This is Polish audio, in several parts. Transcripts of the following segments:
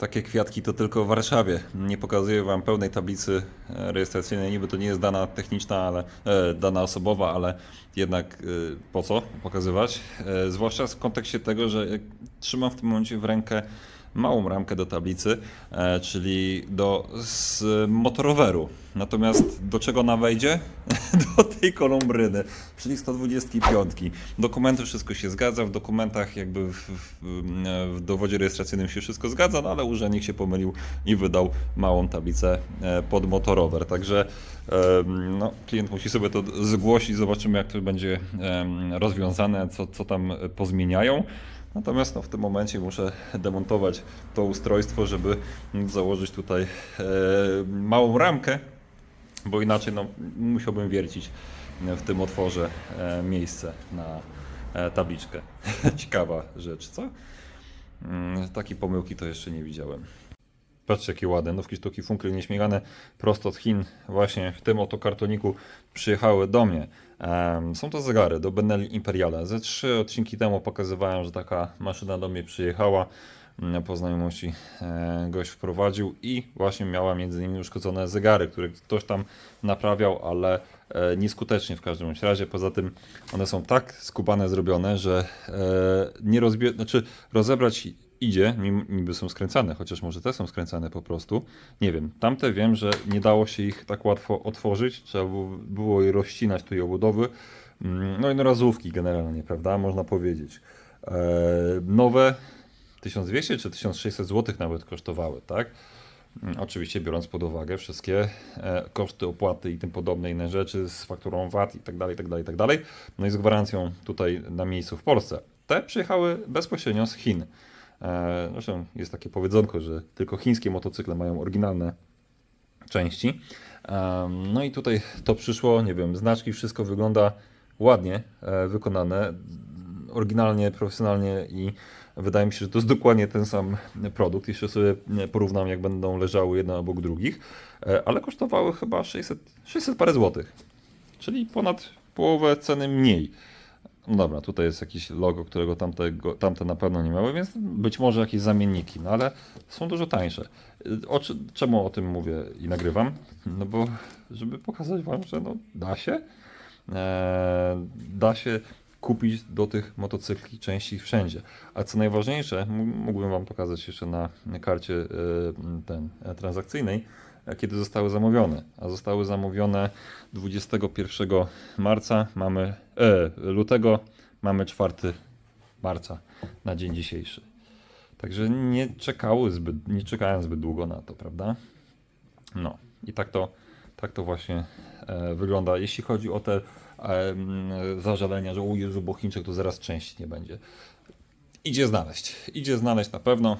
Takie kwiatki to tylko w Warszawie. Nie pokazuję Wam pełnej tablicy e, rejestracyjnej. Niby to nie jest dana techniczna, ale e, dana osobowa, ale jednak e, po co pokazywać? E, zwłaszcza w kontekście tego, że trzymam w tym momencie w rękę małą ramkę do tablicy, e, czyli do z motoroweru. Natomiast do czego ona wejdzie? do tej kolumbryny, czyli 125. Dokumenty wszystko się zgadza, w dokumentach jakby w, w, w dowodzie rejestracyjnym się wszystko zgadza, no ale urzędnik się pomylił i wydał małą tablicę e, pod motorower. Także no, klient musi sobie to zgłosić, zobaczymy jak to będzie rozwiązane, co, co tam pozmieniają. Natomiast no, w tym momencie muszę demontować to ustrojstwo, żeby założyć tutaj e, małą ramkę, bo inaczej no, musiałbym wiercić w tym otworze e, miejsce na e, tabliczkę. Ciekawa rzecz, co? Mm, Takiej pomyłki to jeszcze nie widziałem. Patrzcie jakie ładne, nówki sztuki funkry nieśmigane prosto od Chin właśnie w tym oto kartoniku przyjechały do mnie. Są to zegary do Benelli Imperiale. Ze trzy odcinki temu pokazywałem, że taka maszyna do mnie przyjechała. Mm, Po znajomości e, gość wprowadził i właśnie miała między innymi uszkodzone zegary, które ktoś tam naprawiał, ale e, nieskutecznie w każdym razie. Poza tym one są tak skubane zrobione, że e, nie rozbie... znaczy rozebrać idzie, niby są skręcane, chociaż może te są skręcane po prostu. Nie wiem, tamte wiem, że nie dało się ich tak łatwo otworzyć, trzeba było- je rozcinać tu i obudowy. Mm, No i no razówki generalnie, prawda, można powiedzieć. E, nowe 1200 czy 1600 zł nawet kosztowały, tak? Mm, Oczywiście biorąc pod uwagę wszystkie e, koszty, opłaty i tym podobne inne rzeczy z fakturą VAT i tak dalej, tak dalej, tak dalej. No i z gwarancją tutaj na miejscu w Polsce. Te przyjechały bezpośrednio z Chin. E, Zresztą jest takie powiedzonko, że tylko chińskie motocykle mają oryginalne części. Em, No i tutaj to przyszło, nie wiem, znaczki, wszystko wygląda ładnie e, wykonane, oryginalnie, profesjonalnie i wydaje mi się, że to jest dokładnie ten sam produkt. Jeszcze sobie porównam, jak będą leżały jedne obok drugich, E, ale kosztowały chyba 600, 600 parę złotych, czyli ponad połowę ceny mniej. No dobra, tutaj jest jakieś logo, którego tamtego, tamte na pewno nie miały, więc być może jakieś zamienniki, no ale są dużo tańsze. O, czemu o tym mówię i nagrywam? No bo, żeby pokazać Wam, że no, da się. E, da się kupić do tych motocykli części wszędzie. A co najważniejsze, mógłbym Wam pokazać jeszcze na karcie e, ten, e, transakcyjnej, kiedy zostały zamówione. A zostały zamówione 21 marca, mamy e, lutego, mamy 4 marca na dzień dzisiejszy. Także nie czekały zbyt, nie czekałem zbyt długo na to, prawda? No i tak to, tak to właśnie e, wygląda. Jeśli chodzi o te e, zażalenia, że u Jezu, bo Chińczyk to zaraz części nie będzie. Idzie znaleźć. Idzie znaleźć na pewno.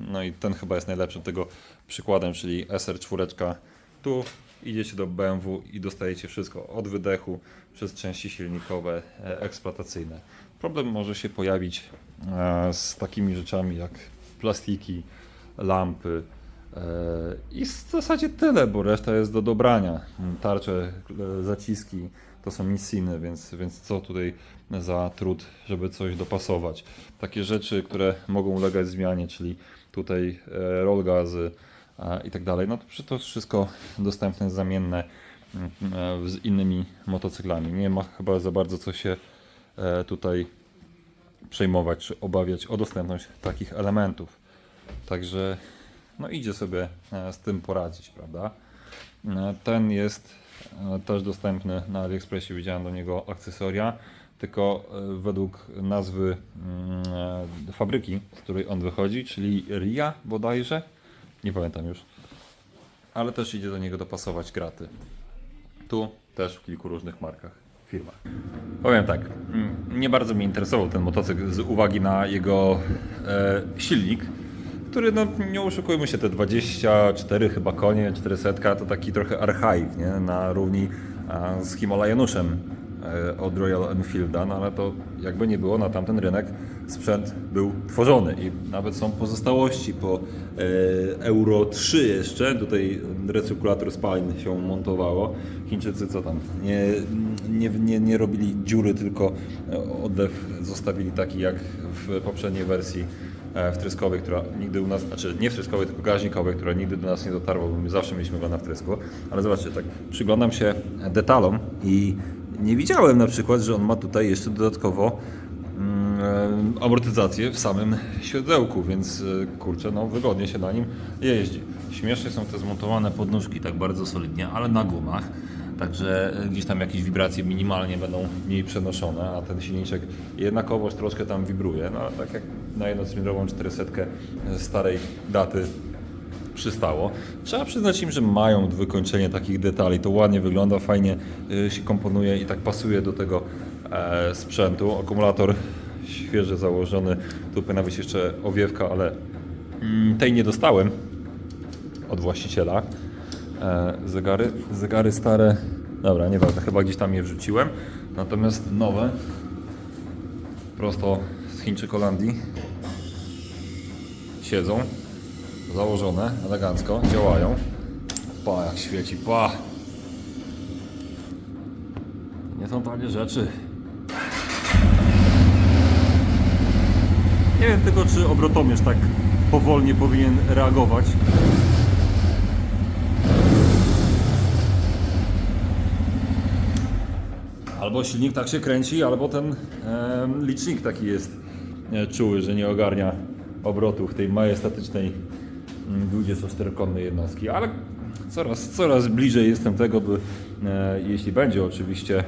No i ten chyba jest najlepszym tego przykładem, czyli SR4. Tu idziecie do BMW i dostajecie wszystko od wydechu przez części silnikowe, e, eksploatacyjne. Problem może się pojawić e, z takimi rzeczami jak plastiki, lampy, E, I w zasadzie tyle, bo reszta jest do dobrania. Tarcze, e, zaciski to są misiny, więc, więc co tutaj za trud, żeby coś dopasować. Takie rzeczy, które mogą ulegać zmianie, czyli tutaj e, roll gazy e, i tak dalej. No to to wszystko dostępne, zamienne mm, e, z innymi motocyklami. Nie ma chyba za bardzo co się e, tutaj przejmować czy obawiać o dostępność takich elementów. Także no idzie sobie z tym poradzić, prawda? Ten jest też dostępny na AliExpressie, widziałem do niego akcesoria, tylko według nazwy mm, fabryki, z której on wychodzi, czyli RIA bodajże, nie pamiętam już, ale też idzie do niego dopasować graty. Tu też w kilku różnych markach, firmach. Powiem tak, mm, nie bardzo mnie interesował ten motocykl z uwagi na jego e, silnik, który, no nie oszukujmy się, te 24 chyba konie, 400 to taki trochę archaik, nie? Na równi a, z Himalajanuszem od Royal Enfielda, no ale to jakby nie było, na tamten rynek sprzęt był tworzony i nawet są pozostałości po e, Euro 3 jeszcze, tutaj recykulator spalin się montowało. Chińczycy co tam, nie, nie, nie, nie robili dziury, tylko e, odlew zostawili taki jak w poprzedniej wersji e, wtryskowej, która nigdy u nas, znaczy nie wtryskowej, tylko gaźnikowej, która nigdy do nas nie dotarła, bo my zawsze mieliśmy go na wtrysku. Ale zobaczcie, tak przyglądam się detalom i nie widziałem na przykład, że on ma tutaj jeszcze dodatkowo mm, e, amortyzację w samym siodełku, więc e, kurczę, no wygodnie się na nim jeździ. Śmiesznie są te zmontowane podnóżki tak bardzo solidnie, ale na gumach. Także e, gdzieś tam jakieś wibracje minimalnie będą mniej przenoszone, a ten silniczek jednakowoż troszkę tam wibruje. No tak jak na jednocylindrową 400 starej daty przystało. Trzeba przyznać im, że mają wykończenie takich detali. To ładnie wygląda, fajnie y, się komponuje i tak pasuje do tego e, sprzętu. Akumulator świeże założony. Tu powinna być jeszcze owiewka, ale mm, tej nie dostałem od właściciela. E, zegary, zegary stare. Dobra, nieważne, chyba gdzieś tam je wrzuciłem. Natomiast nowe, prosto z Chińczyk Holandii, siedzą założone, elegancko, działają. Pa, jak świeci, pa! Nie są tanie rzeczy. Nie wiem tylko, czy obrotomierz tak powolnie powinien reagować. Albo silnik tak się kręci, albo ten em, licznik taki jest e, czuły, że nie ogarnia obrotów tej majestatycznej 24-konnej jednostki. Ale coraz, coraz bliżej jestem tego, by e, jeśli będzie oczywiście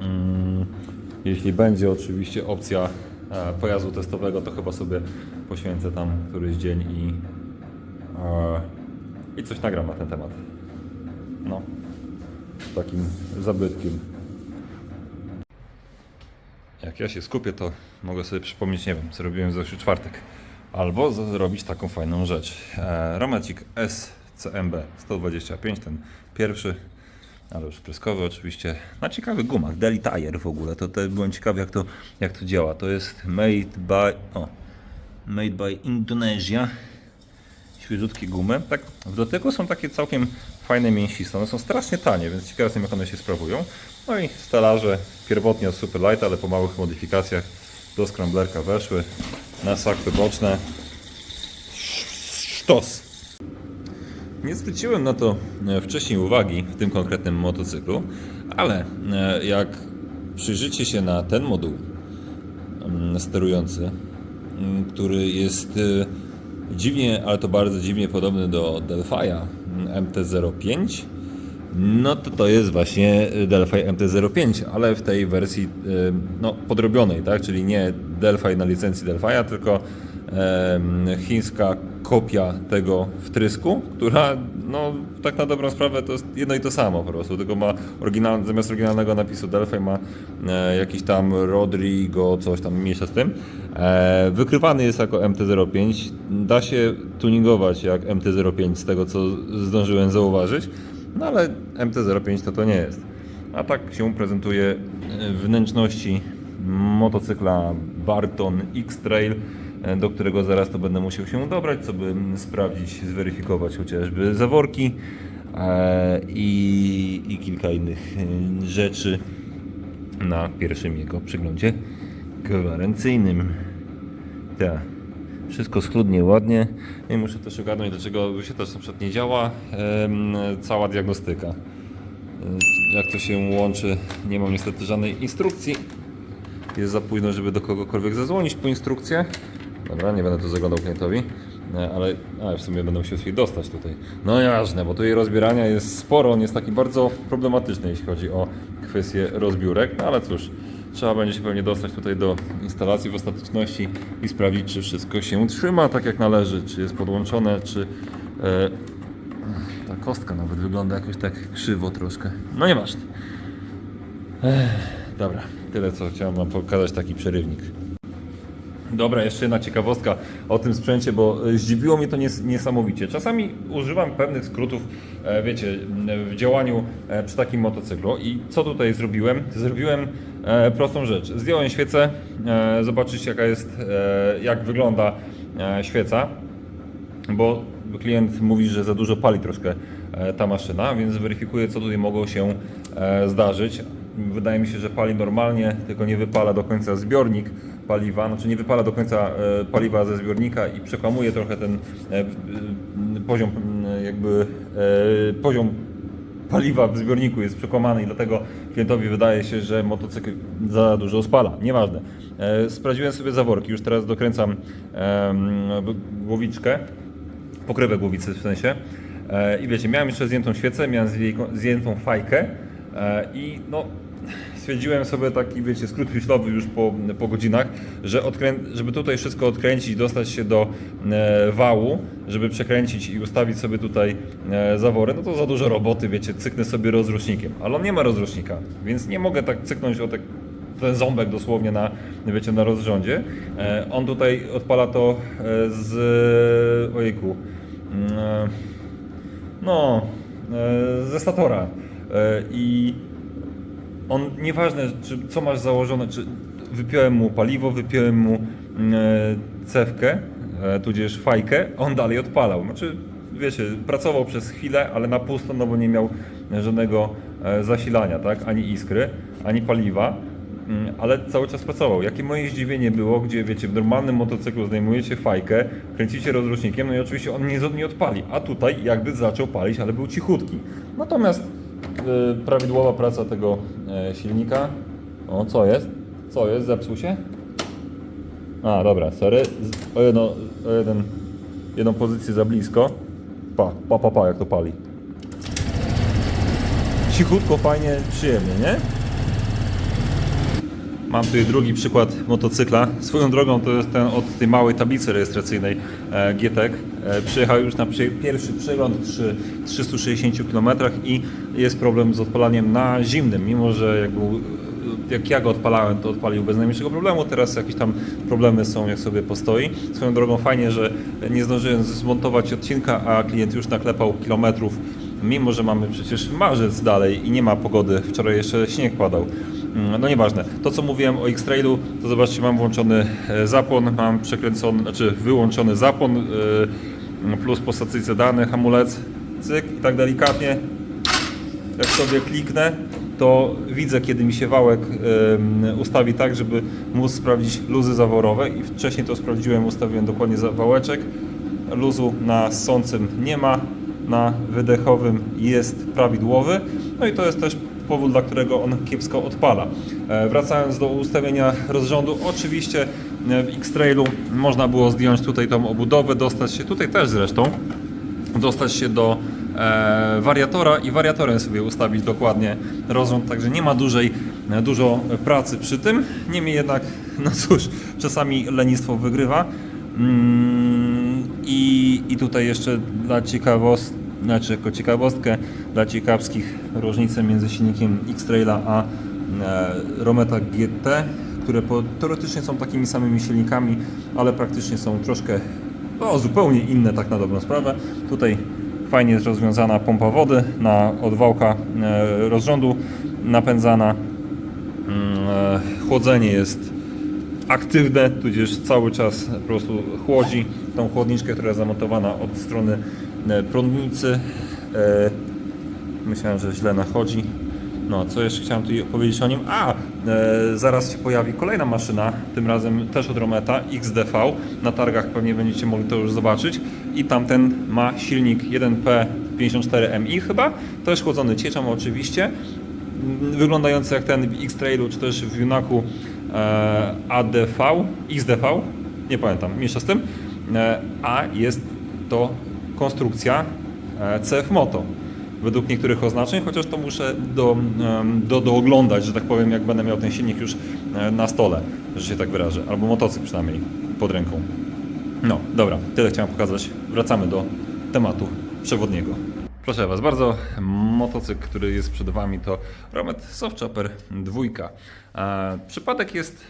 mm, jeśli będzie oczywiście opcja e, pojazdu testowego, to chyba sobie poświęcę tam któryś dzień i, e, i coś nagram na ten temat. No, takim zabytkiem. Jak ja się skupię, to mogę sobie przypomnieć, nie wiem, co robiłem w zeszły czwartek. Albo zrobić taką fajną rzecz. E, Ramacik SCMB 125, ten pierwszy, ale już pryskowy oczywiście, na ciekawych gumach, Deli Tire w ogóle. To, to byłem ciekawy, jak to, jak to działa. To jest made by, o, made by Indonesia. Świeżutkie gumy. Tak, w dotyku są takie całkiem fajne, mięsiste. One są strasznie tanie, więc ciekaw jestem, jak one się sprawują. No i stelaże pierwotnie od Superlight, ale po małych modyfikacjach do scramblerka weszły. Na sakwy boczne. Sztos! Nie zwróciłem na to e, wcześniej uwagi w tym konkretnym motocyklu, ale e, jak przyjrzycie się na ten moduł mm, sterujący, mm, który jest e, dziwnie, ale to bardzo dziwnie podobny do Delphi'a mm, MT-05, no to to jest właśnie Delphi MT-05, ale w tej wersji no, podrobionej, tak? czyli nie Delphi na licencji Delphi'a, tylko chińska kopia tego wtrysku, która no, tak na dobrą sprawę to jest jedno i to samo po prostu, tylko ma oryginal, zamiast oryginalnego napisu Delphi ma e, jakiś tam Rodrigo, coś tam mniejsza z tym. E, wykrywany jest jako MT-05, da się tuningować jak MT-05 z tego co zdążyłem zauważyć, no ale MT-05 to to nie jest. A tak się prezentuje wnętrzności motocykla Barton X-Trail, e, do którego zaraz to będę musiał się dobrać, co by sprawdzić, zweryfikować chociażby zaworki e, i, i kilka innych e, rzeczy na pierwszym jego przeglądzie gwarancyjnym. Tak. Wszystko schludnie, ładnie. I muszę też ogarnąć, dlaczego też na przykład nie działa cała diagnostyka. Jak to się łączy, nie mam niestety żadnej instrukcji. Jest za późno, żeby do kogokolwiek zadzwonić po instrukcję. Dobra, nie będę tu zaglądał klientowi, e, ale, ale w sumie będę musiał się dostać tutaj. No jasne, bo tu jej rozbierania jest sporo, on jest taki bardzo problematyczny, jeśli chodzi o kwestie rozbiórek, no ale cóż, trzeba będzie się pewnie dostać tutaj do instalacji w ostateczności i sprawdzić, czy wszystko się trzyma tak jak należy, czy jest podłączone, czy e, ta kostka nawet wygląda jakoś tak krzywo troszkę. No nieważne. Dobra, tyle co chciałem Wam pokazać, taki przerywnik. Dobra, jeszcze jedna ciekawostka o tym sprzęcie, bo e, zdziwiło mnie to nies niesamowicie. Czasami używam pewnych skrótów, e, wiecie, w działaniu e, przy takim motocyklu i co tutaj zrobiłem? Zrobiłem prostą rzecz. Zdjąłem świecę, zobaczyć jaka jest, jak wygląda świeca, bo klient mówi, że za dużo pali troszkę ta maszyna, więc weryfikuję, co tutaj mogło się zdarzyć. Wydaje mi się, że pali normalnie, tylko nie wypala do końca zbiornik paliwa, znaczy nie wypala do końca e, paliwa ze zbiornika i przekłamuje trochę ten e, e, poziom jakby poziom paliwa w zbiorniku jest przekłamany i dlatego klientowi wydaje się, że motocykl za dużo spala. Nieważne. Sprawdziłem sobie zaworki, już teraz dokręcam głowiczkę, pokrywę głowicy w sensie. I wiecie, miałem jeszcze zdjętą świecę, miałem zdjętą- fajkę i no stwierdziłem sobie taki, wiecie, skrót myślowy już po, po godzinach, że żeby tutaj wszystko odkręcić, dostać się do e, wału, żeby przekręcić i ustawić sobie tutaj e, zawory, no to za dużo roboty, wiecie, cyknę sobie rozrusznikiem, ale on nie ma rozrusznika, więc nie mogę tak cyknąć o tak ten ząbek dosłownie na, wiecie, na rozrządzie. E, on tutaj odpala to e, z, ojejku, mm, e, no, e, ze statora e, i on nieważne, czy, co masz założone, czy wypiąłem mu paliwo, wypiąłem mu mm, e, cewkę, e, tudzież fajkę, on dalej odpalał. Znaczy, wiecie, pracował przez chwilę, ale na pusto, no bo nie miał żadnego e, zasilania, tak? Ani iskry, ani paliwa. Mm, Ale cały czas pracował. Jakie moje zdziwienie było, gdzie wiecie, w normalnym motocyklu zdejmujecie fajkę, kręcicie rozrusznikiem, no i oczywiście on nie, nie odpali. A tutaj jakby zaczął palić, ale był cichutki. Natomiast prawidłowa praca tego e, silnika. O, co jest? Co jest? Zepsuł się? A, dobra, sorry. O, jedno, o jeden, jedną pozycję za blisko. Pa, pa, pa, pa, jak to pali. Cichutko, fajnie, przyjemnie, nie? Mam tutaj drugi przykład motocykla. Swoją drogą to jest ten od tej małej tablicy rejestracyjnej e, GTEC. E, Przyjechał już na pierwszy przegląd przy 360 km i jest problem z odpalaniem na zimnym, mimo że jak, był, jak ja go odpalałem, to odpalił bez najmniejszego problemu. Teraz jakieś tam problemy są, jak sobie postoi. Swoją drogą fajnie, że nie zdążyłem zmontować odcinka, a klient już naklepał kilometrów, mimo że mamy przecież marzec dalej i nie ma pogody. Wczoraj jeszcze śnieg padał. Mm, No nieważne. To co mówiłem o X-Trailu, to zobaczcie, mam włączony e, zapłon, mam przekręcony, znaczy wyłączony zapłon e, plus po stacyjce dany hamulec, cyk i tak delikatnie jak sobie kliknę, to widzę, kiedy mi się wałek ustawi tak, żeby móc sprawdzić luzy zaworowe i wcześniej to sprawdziłem, ustawiłem dokładnie wałeczek. Luzu na ssącym nie ma, na wydechowym jest prawidłowy. No i to jest też powód, dla którego on kiepsko odpala. E, Wracając do ustawienia rozrządu, oczywiście e, w X-Trailu można było zdjąć tutaj tą obudowę, dostać się tutaj też zresztą, dostać się do e, wariatora i wariatorem sobie ustawić dokładnie rozrząd, także nie ma dużej, e, dużo pracy przy tym. Niemniej jednak, no cóż, czasami lenistwo wygrywa. Mm, I, I tutaj jeszcze dla ciekawost, znaczy jako ciekawostkę, dla ciekawskich różnice między silnikiem X-Traila a e, Rometa GT, które po, teoretycznie są takimi samymi silnikami, ale praktycznie są troszkę no, zupełnie inne tak na dobrą sprawę. Tutaj fajnie jest rozwiązana pompa wody na odwałka e, rozrządu napędzana. Mm, e, Chłodzenie jest aktywne, tudzież cały czas po prostu chłodzi tą chłodniczkę, która jest zamontowana od strony e, prądnicy. Myślałem, że źle nachodzi. No, co jeszcze chciałem tu powiedzieć o nim? A, e, zaraz się pojawi kolejna maszyna, tym razem też od Rometa, XDV. Na targach pewnie będziecie mogli to już zobaczyć. I tamten ma silnik 1P54MI chyba, też chłodzony cieczą oczywiście. Wyglądający jak ten w X-Trailu, czy też w Junaku e, ADV, XDV, nie pamiętam, mniejsza z tym. E, a jest to konstrukcja e, CF Moto według niektórych oznaczeń, chociaż to muszę do, em, do, dooglądać, że tak powiem, jak będę miał ten silnik już e, na stole, że się tak wyrażę, albo motocykl przynajmniej pod ręką. No, dobra, tyle chciałem pokazać. Wracamy do tematu przewodniego. Proszę Was bardzo, motocykl, który jest przed Wami to Romet Softchopper 2. E, przypadek jest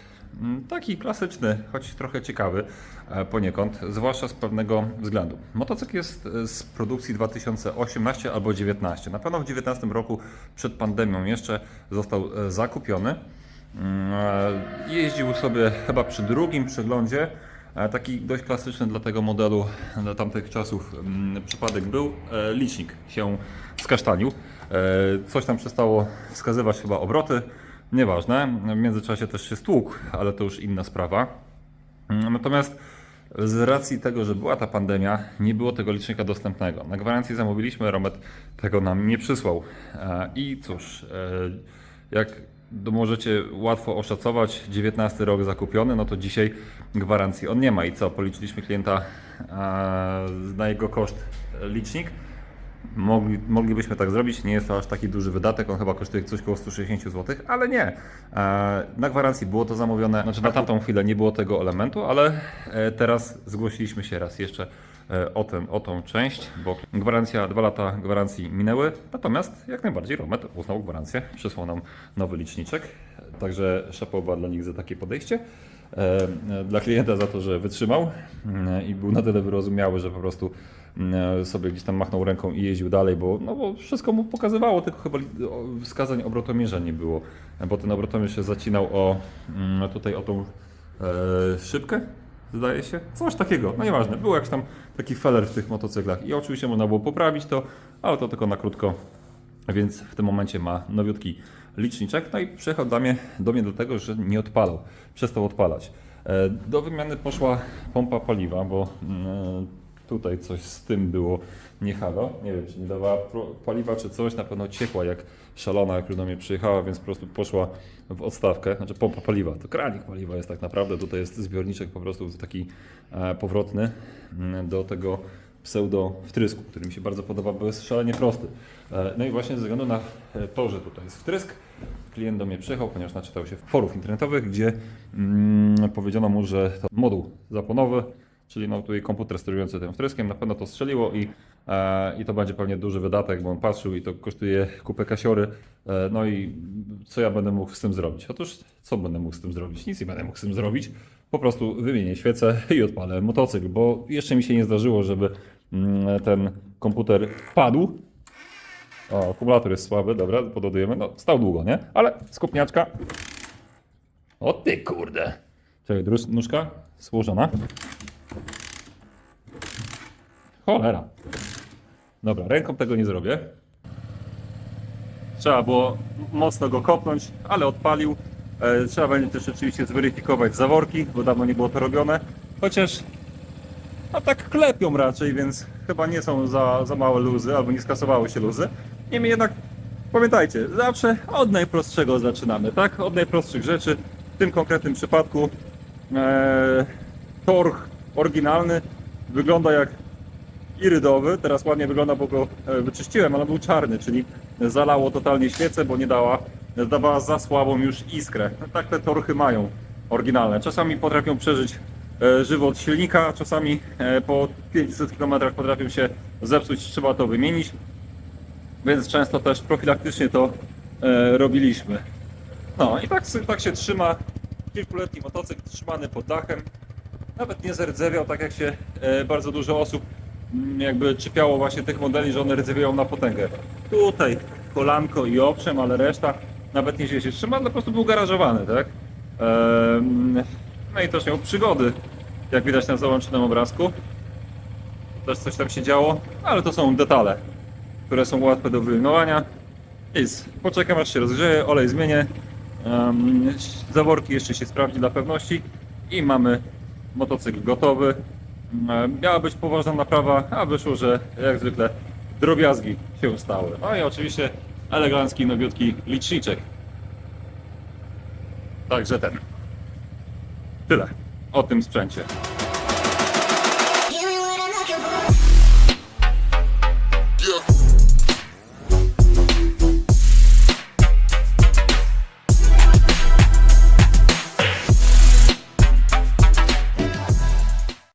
taki klasyczny, choć trochę ciekawy e, poniekąd, zwłaszcza z pewnego względu. Motocykl jest e, z produkcji 2018 albo 2019. Na pewno w 2019 roku, przed pandemią jeszcze, został e, zakupiony. Mm, Jeździł sobie chyba przy drugim przeglądzie Taki dość klasyczny dla tego modelu, dla tamtych czasów mm, przypadek był. Licznik się skasztanił. Coś tam przestało wskazywać chyba obroty. Nieważne. W międzyczasie też się stłukł, ale to już inna sprawa. Natomiast z racji tego, że była ta pandemia, nie było tego licznika dostępnego. Na gwarancji zamówiliśmy, Romet tego nam nie przysłał. E, I cóż, e, jak możecie łatwo oszacować, 19 rok zakupiony, no to dzisiaj gwarancji on nie ma. I co, policzyliśmy klienta e, na jego koszt licznik. Mogli, moglibyśmy tak zrobić, nie jest to aż taki duży wydatek, on chyba kosztuje coś około 160 zł, ale nie. E, Na gwarancji było to zamówione, znaczy na tamtą chwilę nie było tego elementu, ale e, teraz zgłosiliśmy się raz jeszcze e, o, ten, o tą część, bo gwarancja, dwa lata gwarancji minęły, natomiast jak najbardziej Romet uznał gwarancję, przysłał nam nowy liczniczek, także szapoba dla nich za takie podejście. Dla klienta za to, że wytrzymał mm, i był na tyle wyrozumiały, że po prostu sobie gdzieś tam machnął ręką i jeździł dalej, bo, no bo wszystko mu pokazywało, tylko chyba wskazań obrotomierza nie było, bo ten obrotomierz się zacinał o mm, tutaj o tą e, szybkę, zdaje się, coś takiego, no nieważne, był jakiś tam taki feller w tych motocyklach i oczywiście można było poprawić to, ale to tylko na krótko, więc w tym momencie ma nowiutki liczniczek. No i przyjechał do mnie, do mnie dlatego, że nie odpalał. Przestał odpalać. E, Do wymiany poszła pompa paliwa, bo mm, tutaj coś z tym było nie halo. Nie wiem, czy nie dawała paliwa, czy coś. Na pewno ciekła jak szalona, jak już do mnie przyjechała, więc po prostu poszła w odstawkę. Znaczy pompa paliwa. To kranik paliwa jest tak naprawdę. Tutaj jest zbiorniczek po prostu taki e, powrotny mm, do tego pseudo wtrysku, który mi się bardzo podoba, bo jest szalenie prosty. E, No i właśnie ze względu na e, to, że tutaj jest wtrysk, klient do mnie przyjechał, ponieważ naczytał się forów internetowych, gdzie mm, powiedziano mu, że to moduł zaponowy, czyli no tutaj komputer sterujący tym wtryskiem, na pewno to strzeliło i, e, i to będzie pewnie duży wydatek, bo on patrzył i to kosztuje kupę kasiory. E, no i co ja będę mógł z tym zrobić? Otóż co będę mógł z tym zrobić? Nic nie będę mógł z tym zrobić. Po prostu wymienię świecę i odpalę motocykl, bo jeszcze mi się nie zdarzyło, żeby mm, ten komputer padł. O, akumulator jest słaby, dobra, pododujemy. No, stał długo, nie? Ale skupniaczka. O ty kurde. Czekaj, nóżka złożona. Cholera. Dobra, ręką tego nie zrobię. Trzeba było mocno go kopnąć, ale odpalił. E, Trzeba będzie też oczywiście zweryfikować zaworki, bo dawno nie było to robione. Chociaż no tak klepią raczej, więc chyba nie są za, za małe luzy, albo nie skasowały się luzy. Niemniej jednak pamiętajcie, zawsze od najprostszego zaczynamy, tak? Od najprostszych rzeczy. W tym konkretnym przypadku e, torch oryginalny wygląda jak irydowy. Teraz ładnie wygląda, bo go e, wyczyściłem, ale był czarny, czyli zalało totalnie świecę, bo nie dała, dawała za słabą już iskrę. Tak te torchy mają oryginalne. Czasami potrafią przeżyć e, żywot silnika, czasami e, po 500 km potrafią się zepsuć, trzeba to wymienić. Więc często też profilaktycznie to robiliśmy. No i tak, tak się trzyma kilkuletni motocykl trzymany pod dachem. Nawet nie zerdzewiał, tak jak się bardzo dużo osób jakby czepiało właśnie tych modeli, że one rdzewieją na potęgę. Tutaj kolanko i owszem, ale reszta nawet nie źle się trzyma, ale po prostu był garażowany, tak? No i też miał przygody, jak widać na załączonym obrazku. Też coś tam się działo, ale to są detale, które są łatwe do wyeliminowania. Nic, poczekam aż się rozgrzeje, olej zmienię. zaworki jeszcze się sprawdzi dla pewności i mamy motocykl gotowy. Em, Miała być poważna naprawa, a wyszło, że jak zwykle drobiazgi się stały. No i oczywiście elegancki, nowiutki liczniczek. Także ten. Tyle o tym sprzęcie.